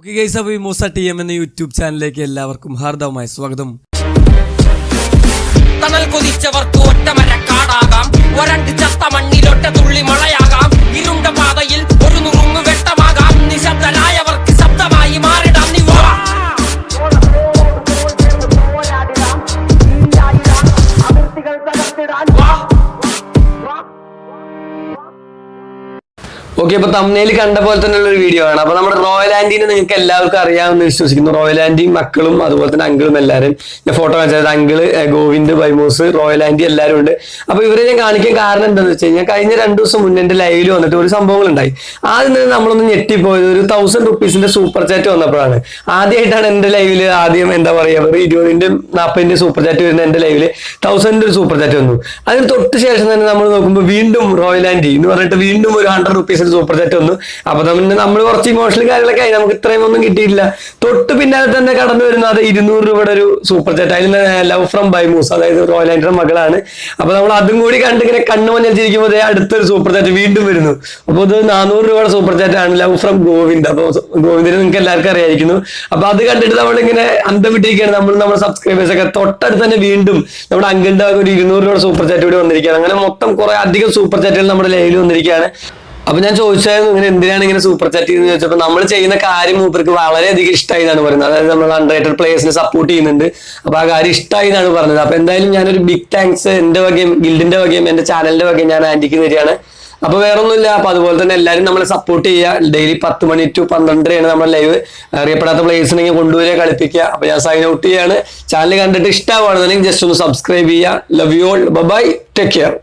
Okay guys അപ്പോൾ ഈ മൂസ എന്ന യൂട്യൂബ് ചാനലിലേക്ക് എല്ലാവർക്കും ഹാർദവമായ സ്വാഗതം. തണൽ കൊതിച്ചവർക്ക് ഒറ്റമര ഓക്കെ അപ്പൊ തമ്മിൽ കണ്ട പോലെ തന്നെ ഒരു വീഡിയോ ആണ്. അപ്പൊ നമ്മുടെ റോയൽ ആന്റീനെ നിങ്ങൾക്ക് എല്ലാവർക്കും അറിയാമെന്ന് വിശ്വസിക്കുന്നു. റോയൽ ആന്റി മക്കളും അതുപോലെ തന്നെ അങ്കിളും എല്ലാവരും. ഞാൻ ഫോട്ടോ കാണിച്ചത് അങ്കിൾ ഗോവിന്ദ് ബൈമോസ് റോയൽ ആന്റി എല്ലാവരും ഉണ്ട്. അപ്പൊ ഇവരെ ഞാൻ കാണിക്കാൻ കാരണം എന്താണെന്ന് വെച്ച് കഴിഞ്ഞാൽ കഴിഞ്ഞ രണ്ടു ദിവസം മുന്നേ എന്റെ ലൈവിൽ വന്നിട്ട് ഒരു സംഭവങ്ങൾ ഉണ്ടായി ആദ്യം തന്നെ നമ്മളൊന്ന് ഞെട്ടിപ്പോയത് ഒരു തൗസൻഡ് റുപ്പീസിന്റെ സൂപ്പർ ചാറ്റ് വന്നപ്പോഴാണ്. ആദ്യമായിട്ടാണ് എന്റെ ലൈവിൽ ആദ്യം എന്താ പറയാ ഒരു ഇരുപതിന്റെ നാൽപ്പതിന്റെ സൂപ്പർ ചാറ്റ് വരുന്ന എന്റെ ലൈവിൽ തൗസൻഡ് ഒരു സൂപ്പർ ചാറ്റ് വന്നു. അതിന് തൊട്ട് ശേഷം തന്നെ നമ്മൾ നോക്കുമ്പോൾ വീണ്ടും റോയൽ ആന്റി എന്ന് പറഞ്ഞിട്ട് വീണ്ടും ഒരു ഹൺഡ്രഡ് റുപ്പീസിന്റെ സൂപ്പർ ചാറ്റ് വന്നു. അപ്പൊ നമ്മൾ നമ്മൾ കുറച്ച് ഇമോഷണൽ കാര്യങ്ങളൊക്കെ ആയി. നമുക്ക് ഇത്രയും ഒന്നും കിട്ടിയില്ല തൊട്ട് പിന്നാലെ തന്നെ കടന്നു വരുന്ന അത് ഇരുന്നൂറ് രൂപയുടെ ഒരു സൂപ്പർ ചാറ്റ് അതിൽ ലവ് ഫ്രം ബൈമൂസ് അതായത് റോയൽ ആന്റിയുടെ മകളാണ്. അപ്പൊ നമ്മൾ അതും കൂടി കണ്ട് ഇങ്ങനെ കണ്ണു മഞ്ഞിരിക്കുമ്പോൾ അടുത്തൊരു സൂപ്പർ ചാറ്റ് വീണ്ടും വരുന്നു. അപ്പൊ ഇത് നാനൂറ് രൂപയുടെ സൂപ്പർ ചാറ്റ് ആണ് ലവ് ഫ്രം ഗോവിന്ദ്. അപ്പൊ ഗോവിന്ദിനെ നിങ്ങൾക്ക് എല്ലാവർക്കും അറിയായിരിക്കുന്നു. അപ്പൊ അത് കണ്ടിട്ട് നമ്മൾ ഇങ്ങനെ അന്തം വിട്ടിരിക്കുകയാണ്. നമ്മൾ നമ്മുടെ സബ്സ്ക്രൈബേഴ്സ് ഒക്കെ തൊട്ടടുത്ത് തന്നെ വീണ്ടും നമ്മുടെ അങ്കിളിന്റെ ഒരു ഇരുന്നൂറ് രൂപയുടെ സൂപ്പർ ചാറ്റ് കൂടി വന്നിരിക്കുകയാണ്. അങ്ങനെ മൊത്തം കുറെ അധികം സൂപ്പർ ചാറ്റുകൾ നമ്മുടെ ലൈവിൽ വന്നിരിക്കുകയാണ്. അപ്പൊ ഞാൻ ചോദിച്ചായിരുന്നു ഇങ്ങനെ എന്തിനാണ് ഇങ്ങനെ സൂപ്പർ ചാറ്റ് ചെയ്യുന്നത് ചോദിച്ചപ്പോൾ നമ്മൾ ചെയ്യുന്ന കാര്യം മൂപ്പർക്ക് വളരെയധികം ഇഷ്ടമായി എന്നാണ് പറയുന്നത്. അതായത് നമ്മൾ അൺറേറ്റഡ് പ്ലേയേഴ്സിനെ സപ്പോർട്ട് ചെയ്യുന്നുണ്ട്. അപ്പൊ ആ കാര്യം ഇഷ്ടമായി എന്നാണ് പറഞ്ഞത്. അപ്പൊ എന്തായാലും ഞാനൊരു ബിഗ് താങ്ക്സ് എന്റെ വകയും ഗിൽഡിന്റെ വകയും എന്റെ ചാനലിന്റെ വകയും ഞാൻ ആന്റിക്ക് തരികയാണ്. അപ്പൊ വേറൊന്നുമില്ല. അപ്പൊ അതുപോലെ തന്നെ എല്ലാവരും നമ്മളെ സപ്പോർട്ട് ചെയ്യുക. ഡെയിലി പത്ത് മണി ടു പന്ത്രണ്ടരയാണ് നമ്മുടെ ലൈവ് അറിയപ്പെടാത്ത പ്ലേയേഴ്സിനെ കൊണ്ടുവരിക കളിപ്പിക്കുക. അപ്പൊ ഞാൻ സൈൻ ഔട്ട് ചെയ്യാണ്. ചാനൽ കണ്ടിട്ട് ഇഷ്ടമാണെന്നുണ്ടെങ്കിൽ ജസ്റ്റ് ഒന്ന് സബ്സ്ക്രൈബ് ചെയ്യുക. Love you all bye take care